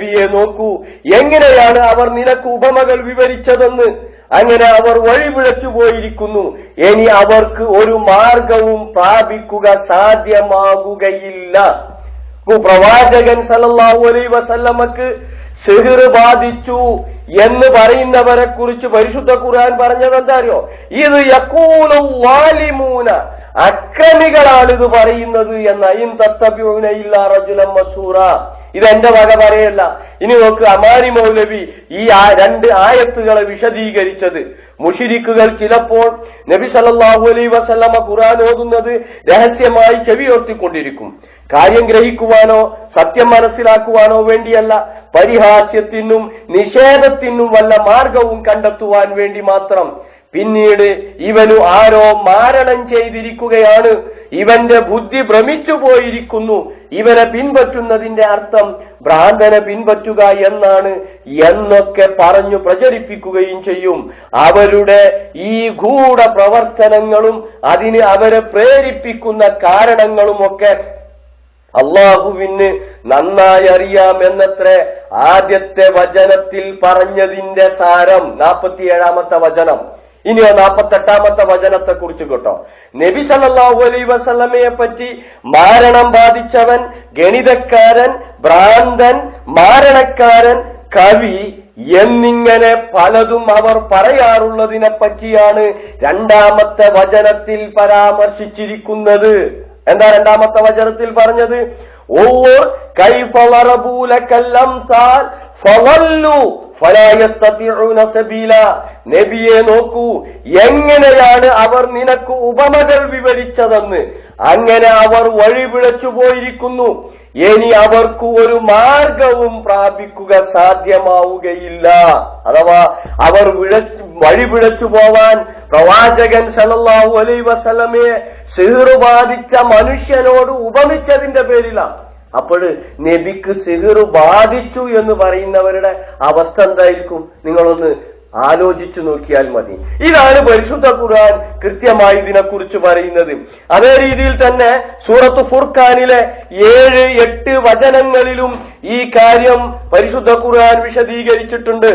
നബിയെ നോക്കൂ. എങ്ങനെയാണ് അവർ നിനക്ക് ഉപമകൾ വിവരിച്ചതെന്ന്? അങ്ങനെ അവർ വഴിപിഴച്ചു പോയിരിക്കുന്നു. ഇനി അവർക്ക് ഒരു മാർഗവും പ്രാപിക്കുക സാധ്യമാകുകയില്ല. പ്രവാചകൻ സലല്ലാഹു അലൈ വസല്ലമക്ക് സെഹിർ ബാധിച്ചു എന്ന് പറയുന്നവരെ കുറിച്ച് പരിശുദ്ധ ഖുർആൻ പറഞ്ഞത് എന്താ അറിയോ ഇത് യക്കൂലു വാലിമൂന അക്രമികളാണ് ഇത് പറയുന്നത് എന്ന ഇൻ തത്തബ്യൂനയില്ല റജുലം മസൂറ. ഇത് എന്റെ വക പറയല്ല. ഇനി നോക്ക് അമാരി മൗലവി ഈ ആ രണ്ട് ആയത്തുകളെ വിശദീകരിച്ചത്. മുഷിരിക്കുകൾ ചിലപ്പോൾ നബി സല്ലല്ലാഹു അലൈ വസല്ലമ ഖുറാൻ ഓതുന്നത് രഹസ്യമായി ചെവിയോർത്തിക്കൊണ്ടിരിക്കും. കാര്യം ഗ്രഹിക്കുവാനോ സത്യം മനസ്സിലാക്കുവാനോ വേണ്ടിയല്ല. പരിഹാസ്യത്തിനും നിഷേധത്തിനും വല്ല മാർഗവും കണ്ടെത്തുവാൻ വേണ്ടി മാത്രം പിന്നീട് ഇവനു ആരോ മാരണം ചെയ്തിരിക്കുകയാണ്. ഇവന്റെ ബുദ്ധി ഭ്രമിച്ചു പോയിരിക്കുന്നു. ഇവനെ പിൻപറ്റുന്നതിന്റെ അർത്ഥം ഭ്രാന്തനെ പിൻപറ്റുക എന്നാണ് എന്നൊക്കെ പറഞ്ഞു പ്രചരിപ്പിക്കുകയും ചെയ്യും. അവരുടെ ഈ ഗൂഢ പ്രവർത്തനങ്ങളും അതിന് അവരെ പ്രേരിപ്പിക്കുന്ന കാരണങ്ങളുമൊക്കെ അള്ളാഹുവിന് നന്നായി അറിയാം എന്നത്രേ. ആദ്യത്തെ വചനത്തിൽ പറഞ്ഞതിന്റെ സാരം നാൽപ്പത്തിയേഴാമത്തെ വചനം. ഇനിയോ നാൽപ്പത്തെട്ടാമത്തെ വചനത്തെ കുറിച്ച് കേട്ടോ. നബി സല്ലാഹു അലൈ വസല്ലമയെ പറ്റി മാരണം ബാധിച്ചവൻ ഗണിതക്കാരൻ ഭ്രാന്തൻ മാരണക്കാരൻ കവി എന്നിങ്ങനെ പലതും അവർ പറയാറുള്ളതിനെ പറ്റിയാണ് രണ്ടാമത്തെ വചനത്തിൽ പരാമർശിച്ചിരിക്കുന്നത്. എന്താ രണ്ടാമത്തെ വചനത്തിൽ പറഞ്ഞത്? ഓർ കൈഫളറബൂലക്കല്ലം താൽ ഫവല്ലു ഫലായസ്തതിഉന സബീല നബിയെ നോക്കൂ എങ്ങനെയാണ് അവർ നിനക്ക് ഉപമകൾ വിവരിച്ചതെന്ന്. അങ്ങനെ അവർ വഴിപിഴച്ചു പോയിരിക്കുന്നു. ഇനി അവർക്ക് ഒരു മാർഗവും പ്രാപിക്കുക സാധ്യമാവുകയില്ല. അഥവാ അവർ വഴിപിഴച്ചു പോവാൻ പ്രവാചകൻ സലല്ലാഹു അലൈ വസല്ലമയെ സിഹിറ് ബാധിച്ച മനുഷ്യനോട് ഉപമിച്ചതിന്റെ പേരിലാണ്. അപ്പോൾ നബിക്ക് സിഹിറു ബാധിച്ചു എന്ന് പറയുന്നവരുടെ അവസ്ഥ എന്തായിരിക്കും? നിങ്ങളൊന്ന് ആലോചിച്ചു നോക്കിയാൽ മതി. ഇതാണ് പരിശുദ്ധ ഖുർആൻ കൃത്യമായി ഇതിനെക്കുറിച്ച് പറയുന്നത്. അതേ രീതിയിൽ തന്നെ സൂറത്ത് ഫുർഖാനിലെ ഏഴ് എട്ട് വചനങ്ങളിലും ഈ കാര്യം പരിശുദ്ധ ഖുർആൻ വിശദീകരിച്ചിട്ടുണ്ട്.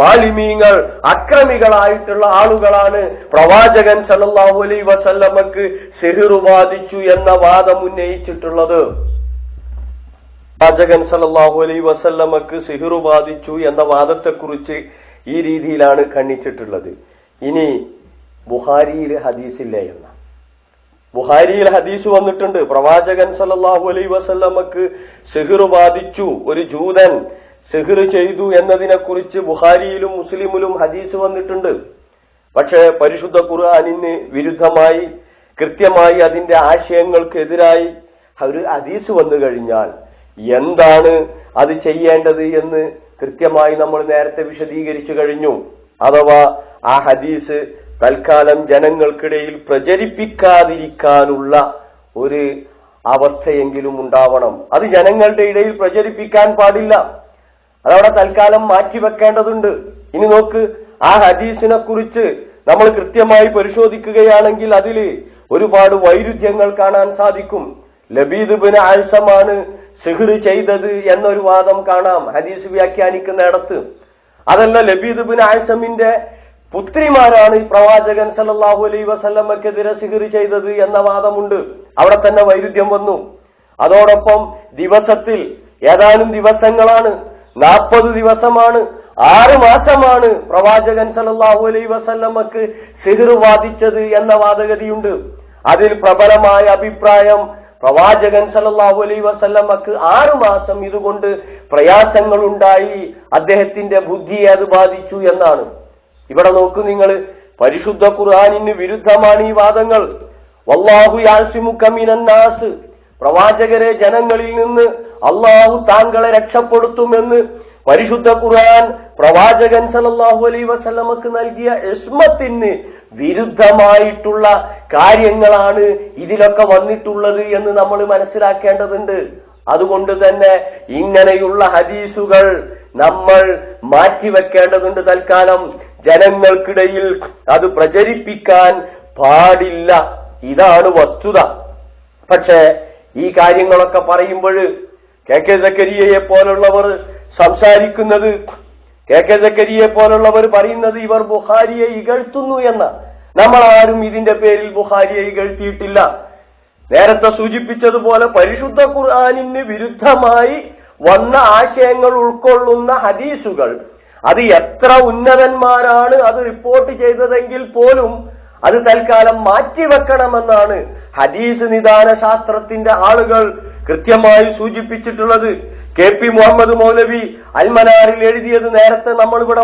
വാലിമീങ്ങൾ അക്രമികളായിട്ടുള്ള ആളുകളാണ്. പ്രവാചകൻ സല്ലല്ലാഹു അലൈഹി വസല്ലമക്ക് സെഹിറു ബാധിച്ചു എന്ന വാദം ഉന്നയിച്ചിട്ടുള്ളത്. പ്രവാചകൻ സല്ലല്ലാഹു അലൈ വസല്ലമക്ക് സിഹിറു ബാധിച്ചു എന്ന വാദത്തെക്കുറിച്ച് ഈ രീതിയിലാണ് ഖണ്ഡിച്ചിട്ടുള്ളത്. ഇനി ബുഹാരിയിൽ ഹദീസില്ലേ എന്ന. ബുഹാരിയിൽ ഹദീസ് വന്നിട്ടുണ്ട്. പ്രവാചകൻ സല്ലല്ലാഹു അലൈ വസല്ലമക്ക് സിഹിറു ബാധിച്ചു. ഒരു ജൂതൻ സിഹിർ ചെയ്തു എന്നതിനെ കുറിച്ച് ബുഹാരിയിലും മുസ്ലിമിലും ഹദീസ് വന്നിട്ടുണ്ട്. പക്ഷേ പരിശുദ്ധ ഖുർആാനിന് വിരുദ്ധമായി കൃത്യമായി അതിന്റെ ആശയങ്ങൾക്കെതിരായി ഒരു ഹദീസ് വന്നു കഴിഞ്ഞാൽ എന്താണ് അത് ചെയ്യേണ്ടത് എന്ന് കൃത്യമായി നമ്മൾ നേരത്തെ വിശദീകരിച്ചു കഴിഞ്ഞു. അഥവാ ആ ഹദീസ് തൽക്കാലം ജനങ്ങൾക്കിടയിൽ പ്രചരിപ്പിക്കാതിരിക്കാനുള്ള ഒരു അവസ്ഥയെങ്കിലും ഉണ്ടാവണം. അത് ജനങ്ങളുടെ ഇടയിൽ പ്രചരിപ്പിക്കാൻ പാടില്ല. അതവിടെ തൽക്കാലം മാറ്റിവെക്കേണ്ടതുണ്ട് ഇനി നോക്ക് ആ ഹദീസിനെ കുറിച്ച് നമ്മൾ കൃത്യമായി പരിശോധിക്കുകയാണെങ്കിൽ അതിൽ ഒരുപാട് വൈരുദ്ധ്യങ്ങൾ കാണാൻ സാധിക്കും. ലബീദ് ബിൻ ആഴ്സമാണ് സിഹിർ ചെയ്തത് എന്നൊരു വാദം കാണാം ഹദീസ് വ്യാഖ്യാനിക്കുന്നിടത്ത്. അതല്ല ലബീദ് ബിൻ ആഴ്സമിന്റെ പുത്രിമാരാണ് ഈ പ്രവാചകൻ സല്ലല്ലാഹു അലൈ വസല്ലമ്മക്കെതിരെ സിഹിർ ചെയ്തത് എന്ന വാദമുണ്ട്. അവിടെ തന്നെ വൈരുദ്ധ്യം വന്നു. അതോടൊപ്പം ദിവസത്തിൽ ഏതാനും ദിവസങ്ങളാണ് നാൽപ്പത് ദിവസമാണ് ആറ് മാസമാണ് പ്രവാചകൻ സല്ലല്ലാഹു അലൈ വസല്ലമ്മക്ക് സിഹിർ വാദിച്ചത് എന്ന വാദഗതിയുണ്ട്. അതിൽ പ്രബലമായ അഭിപ്രായം പ്രവാചകൻ സല്ലല്ലാഹു അലൈ വസല്ലമക്ക് ആറുമാസം ഇതുകൊണ്ട് പ്രയാസങ്ങൾ ഉണ്ടായി അദ്ദേഹത്തിന്റെ ബുദ്ധിയെ അത് ബാധിച്ചു എന്നാണ്. ഇവിടെ നോക്കൂ നിങ്ങൾ പരിശുദ്ധ ഖുർആാനിന് വിരുദ്ധമാണ് ഈ വാദങ്ങൾ. വല്ലാഹു പ്രവാചകരെ ജനങ്ങളിൽ നിന്ന് അള്ളാഹു താങ്കളെ രക്ഷപ്പെടുത്തുമെന്ന് പരിശുദ്ധ ഖുർആൻ പ്രവാചകൻ സലല്ലാഹു അലൈ വസല്ലമക്ക് നൽകിയ ഇസ്മത്തിന് വിരുദ്ധമായിട്ടുള്ള കാര്യങ്ങളാണ് ഇതിലൊക്കെ വന്നിട്ടുള്ളത് എന്ന് നമ്മൾ മനസ്സിലാക്കേണ്ടതുണ്ട്. അതുകൊണ്ട് തന്നെ ഇങ്ങനെയുള്ള ഹദീസുകൾ നമ്മൾ മാറ്റിവെക്കേണ്ടതുണ്ട് തൽക്കാലം. ജനങ്ങൾക്കിടയിൽ അത് പ്രചരിപ്പിക്കാൻ പാടില്ല. ഇതാണ് വസ്തുത. പക്ഷേ ഈ കാര്യങ്ങളൊക്കെ പറയുമ്പോൾ കെ കെ സക്കരിയയെ പോലുള്ളവർ സംസാരിക്കുന്നത് കെ കെ ജക്കരിയെ പോലുള്ളവർ പറയുന്നത് ഇവർ ബുഹാരിയെ ഇകഴ്ത്തുന്നു എന്ന്. നമ്മൾ ആരും ഇതിന്റെ പേരിൽ ബുഹാരിയെ ഇകഴ്ത്തിയിട്ടില്ല. നേരത്തെ സൂചിപ്പിച്ചതുപോലെ പരിശുദ്ധ ഖുർആാനിന് വിരുദ്ധമായി വന്ന ആശയങ്ങൾ ഉൾക്കൊള്ളുന്ന ഹദീസുകൾ. അത് എത്ര ഉന്നതന്മാരാണ് അത് റിപ്പോർട്ട് ചെയ്തതെങ്കിൽ പോലും അത് തൽക്കാലം മാറ്റിവെക്കണമെന്നാണ് ഹദീസ് നിദാന ശാസ്ത്രത്തിന്റെ ആളുകൾ കൃത്യമായി സൂചിപ്പിച്ചിട്ടുള്ളത്. കെ പി മുഹമ്മദ് മൗലവി അൽമനാറിൽ എഴുതിയത് നേരത്തെ നമ്മളിവിടെ